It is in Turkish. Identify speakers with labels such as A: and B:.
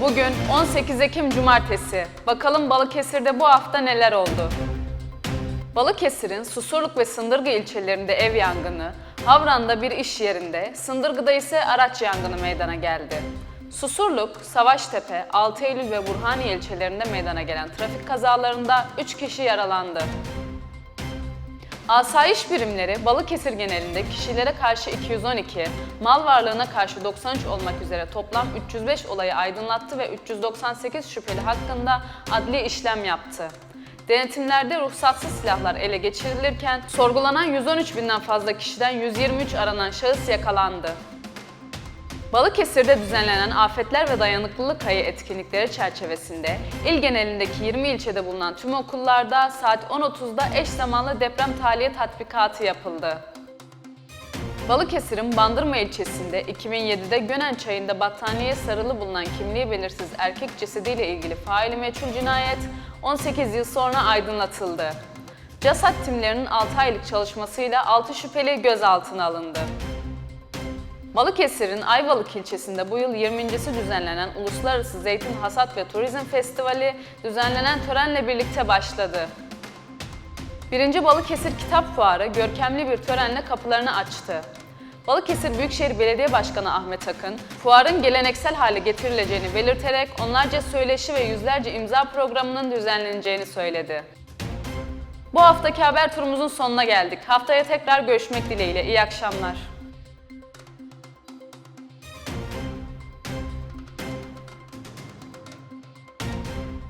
A: Bugün 18 Ekim Cumartesi. Bakalım Balıkesir'de bu hafta neler oldu? Balıkesir'in Susurluk ve Sındırgı ilçelerinde ev yangını, Havran'da bir iş yerinde, Sındırgı'da ise araç yangını meydana geldi. Susurluk, Savaştepe, 6 Eylül ve Burhaniye ilçelerinde meydana gelen trafik kazalarında 3 kişi yaralandı. Asayiş birimleri Balıkesir genelinde kişilere karşı 212, mal varlığına karşı 93 olmak üzere toplam 305 olayı aydınlattı ve 398 şüpheli hakkında adli işlem yaptı. Denetimlerde ruhsatsız silahlar ele geçirilirken sorgulanan 113 binden fazla kişiden 123 aranan şahıs yakalandı. Balıkesir'de düzenlenen afetler ve dayanıklılık ayı etkinlikleri çerçevesinde il genelindeki 20 ilçede bulunan tüm okullarda saat 10.30'da eş zamanlı deprem tahliye tatbikatı yapıldı. Balıkesir'in Bandırma ilçesinde 2007'de Gönen çayında battaniyeye sarılı bulunan kimliği belirsiz erkek cesediyle ilgili faili meçhul cinayet 18 yıl sonra aydınlatıldı. CASAT timlerinin 6 aylık çalışmasıyla 6 şüpheli gözaltına alındı. Balıkesir'in Ayvalık ilçesinde bu yıl 20.si düzenlenen Uluslararası Zeytin Hasat ve Turizm Festivali düzenlenen törenle birlikte başladı. 1. Balıkesir Kitap Fuarı görkemli bir törenle kapılarını açtı. Balıkesir Büyükşehir Belediye Başkanı Ahmet Akın, fuarın geleneksel hale getirileceğini belirterek onlarca söyleşi ve yüzlerce imza programının düzenleneceğini söyledi. Bu haftaki haber turumuzun sonuna geldik. Haftaya tekrar görüşmek dileğiyle. İyi akşamlar.